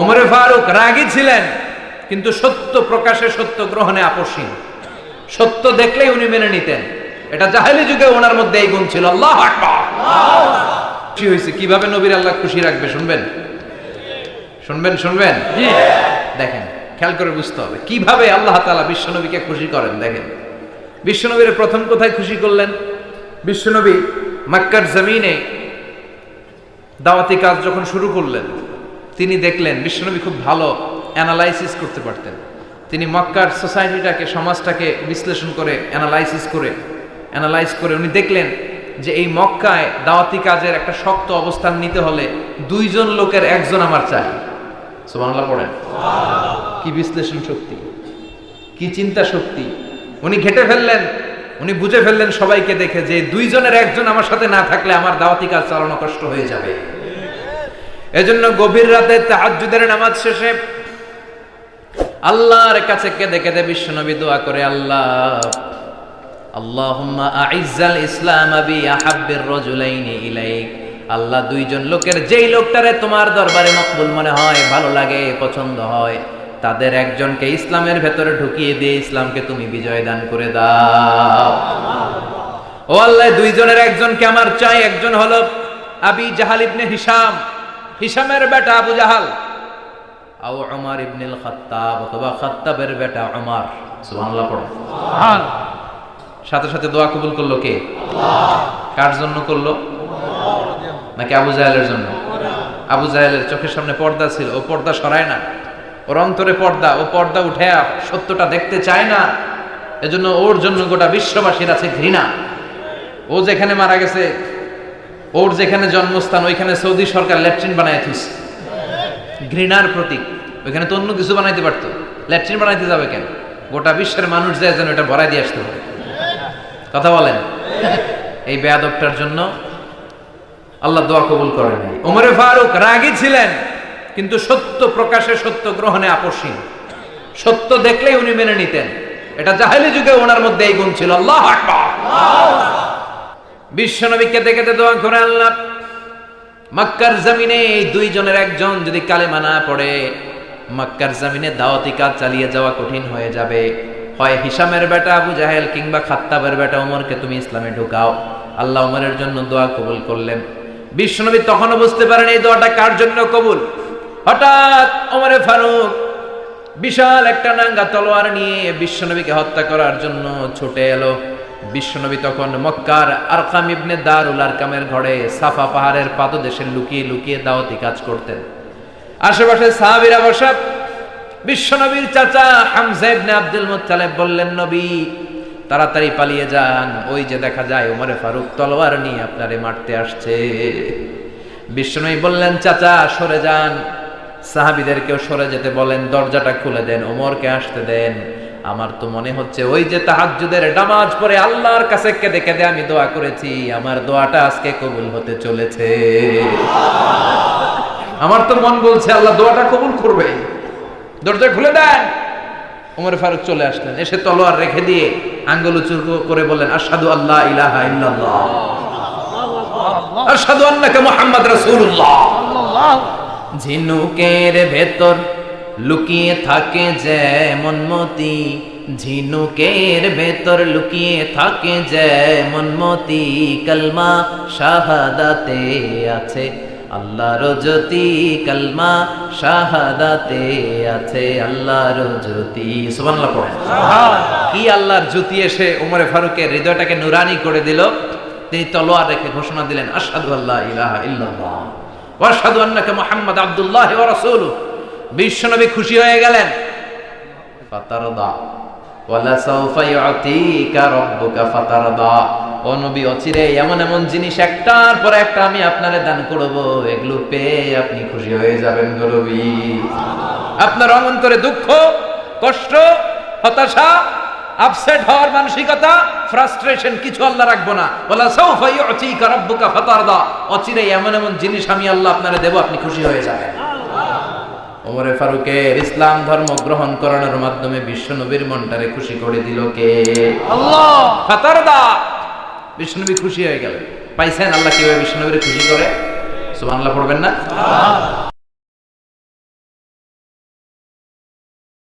ওমরে ফারুক রাগী ছিলেন কিন্তু সত্য প্রকাশে সত্য গ্রহণে আপসীন সত্য দেখলেই উনি মেনে নিতেন। এটা জাহেলি যুগে ওনার মধ্যে এই গুণ ছিল। আল্লাহ খুশি হয়েছে। কীভাবে নবীর আল্লাহ খুশি রাখবে শুনবেন? শুনবেন শুনবেন? দেখেন খেয়াল করে বুঝতে হবে। কীভাবে আল্লাহ তাআলা বিশ্বনবীকে খুশি করেন দেখেন। বিশ্বনবীর প্রথম কোথায় খুশি করলেন? বিশ্বনবী মক্কার জমিনে দাওয়াতি কাজ যখন শুরু করলেন তিনি দেখলেন, বিশ্বনবী খুব ভালো অ্যানালাইসিস করতে পারতেন। তিনি মক্কার সোসাইটিটাকে সমাজটাকে বিশ্লেষণ করে অ্যানালাইসিস করে অ্যানালাইজ করে উনি দেখলেন যে এই মক্কায় দাওয়াতি কাজের একটা শক্ত অবস্থান নিতে হলে দুইজন লোকের একজন আমার চাই। সুবহানাল্লাহ পড়েন। কি বিশ্লেষণ শক্তি? কি চিন্তা শক্তি? উনি ঘেটে ফেললেন, উনি বুঝে ফেললেন সবাইকে দেখে যে দুইজনের একজন আমার সাথে না থাকলে আমার দাওয়াতি কাজ চালানো কষ্ট হয়ে যাবে। এজন্য গভীর রাতে তাহাজ্জুদের নামাজ শেষে আল্লাহর কাছে কেঁদে কেঁদে বিশ্বনবী দোয়া করে, আল্লাহ, আল্লাহুম্মা ইসলাম বি আহাব্বির রাজুলাইনি ইলাইক। আল্লাহ দুইজন লোকের, যেই লোকটারে তোমার দরবারে মকবুল মনে হয়, ভালো লাগে, পছন্দ হয়, তাদের একজনকে ইসলামের ভেতরে ঢুকিয়ে দিয়ে ইসলামকে তুমি বিজয় দান করে দাও। ও আল্লাহ, দুইজনের একজনকে আমার চাই, একজন হলো আবি জাহাল ইবনে হিসাম হিসামের বেটা আবু জাহাল। আও উমর ইবনিল খাত্তাব অথবা খাত্তাবের বেটা উমর। সুবহানাল্লাহ পড়ো। সাথে সাথে দোয়া কবুল করল কে? কার জন্য করল? নাকি আবু জাহেলের জন্য? আবু জাহেলের চোখের সামনে পর্দা ছিল ও পর্দা সরায় না। ওর অন্তরে পর্দা ও পর্দা উঠে সত্যটা দেখতে চায় না। এজন্য ওর জন্য গোটা বিশ্ববাসীর আছে ঘৃণা। ও যেখানে মারা গেছে ওর যেখানে জন্মস্থান, ওইখানে সৌদি সরকার ল্যাট্রিন বানায় থুইছে ঘৃণার প্রতীক। ওইখানে তো অন্য কিছু বানাইতে পারতো। ল্যাট্রিন বানাইতে যাবে কেন? গোটা বিশ্বের মানুষ যায় যেন এটা ভরাই দিয়ে আসতে হবে কথা বলেন। এই বেয়াদবটার জন্য আল্লাহ দোয়া কবুল করেন। ওমরে ফারুক রাগী ছিলেন, কিন্তু সত্য প্রকাশে, সত্য গ্রহণে আপসীন সত্য দেখলেই উনি মেনে নিতেন। এটা জাহেলি যুগে ওনার মধ্যে এই গুণ ছিল। আল্লাহ আকবার। বিশ্বনবী কেঁদে কেঁদে দোয়া করে আল্লাহ। মক্কার জমিনে এই দুইজনের একজন যদি কালেমা না পড়ে, মক্কার জমিনে দাওয়াতি কাজ চালিয়ে যাওয়া কঠিন হয়ে যাবে। হয় হিসামের বেটা আবু জাহেল কিংবা খাত্তাবের বেটা ওমরকে তুমি ইসলামে ঢুকাও। আল্লাহ ওমরের জন্য দোয়া কবুল করলেন। বিশ্বনবী তখনও বুঝতে পারেন এই দোয়াটা কার জন্য কবুল। হঠাৎ ওমরে ফারুক বিশাল একটা নাঙ্গা তলোয়ার নিয়ে বিশ্বনবীকে হত্যা করার জন্য ছুটে এলো। বিশ্বনবী তখন মক্কার আরকাম ইবনে দারুল আরকামের ঘরে সাফা পাহাড়ের পাদদেশে লুকিয়ে লুকিয়ে দাওয়াতি কাজ করতেন। আশেপাশে সাহাবীরা বসা বিশ্বনবীর চাচা হামজা আব্দুল মুত্তালিব বললেন, নবী, তাড়াতাড়ি পালিয়ে যান। ওই যে দেখা যায় ওমরে ফারুক তলোয়ার নিয়ে আপনারে মারতে আসছে। বিশ্বনবী বললেন, চাচা, সরে যান। সাহাবিদেরকেও সরে যেতে বলেন, দরজাটা খুলে দেন, ওমরকে আসতে দেন। আমার তো মনে হচ্ছে ওই যে তাহাজ্জুদের নামাজ পড়ে আল্লাহর কাছে কেঁদে কেঁদে আমি দোয়া করেছি আমার দোয়াটা আজকে কবুল হতে চলেছে। আমার তো মন বলছে আল্লাহ দোয়াটা কবুল করবে। দরজা খুলে দেন। ওমর ফারুক চলে আসলেন এসে তলোয়ার রেখে দিয়ে আঙ্গুল উঁচু করে বললেন আসাদু আল্লাহ ইলাহা ইল্লাল্লাহ। আশহাদু আন্নাকা মুহাম্মদ রাসূলুল্লাহ। ঝিনুকের ভেতর লুকিয়ে থাকে যেমন মতি ঝিনুকের ভেতর লুকিয়ে থাকে যেমন মতি। কলমা শাহাদাতে আছে আল্লাহর জ্যোতি। কলমা শাহাদাতে আছে আল্লাহর জ্যোতি। সুবহানাল্লাহ পড়েন। কি আল্লাহর জ্যোতি এসে ওমরে ফারুকের হৃদয়টাকে নুরানি করে দিল? তিনি তলোয়ার রেখে ঘোষণা দিলেন আশহাদু আল্লাহ ইলাহা ইল্লাল্লাহ ওয়াশহাদু আন্নাকা মুহাম্মদ আব্দুল্লাহ ওয়া রাসূলুহু। বিশ্বনবী খুশি হয়ে গেলেন। জিনিস আমি দুঃখ, কষ্ট, হতাশা আপসেট হওয়ার মানসিকতা ফ্রাস্ট্রেশন কিছু আল্লাহ রাখব না। বলা অচিরে এমন এমন জিনিস আমি আল্লাহ আপনারে দেব, আপনি খুশি হয়ে যাবেন। ওমরে ফারুকের ইসলাম ধর্ম গ্রহণ করানোর মাধ্যমে বিশ্ব নবীর মনটারে খুশি করে দিল কে? আল্লাহ! ফাতারদা! খুশি হয়ে গেল পাইছেন আল্লাহ কীভাবে বিষ্ণুবীর খুশি করে? সুবহানাল্লাহ পড়বেন না?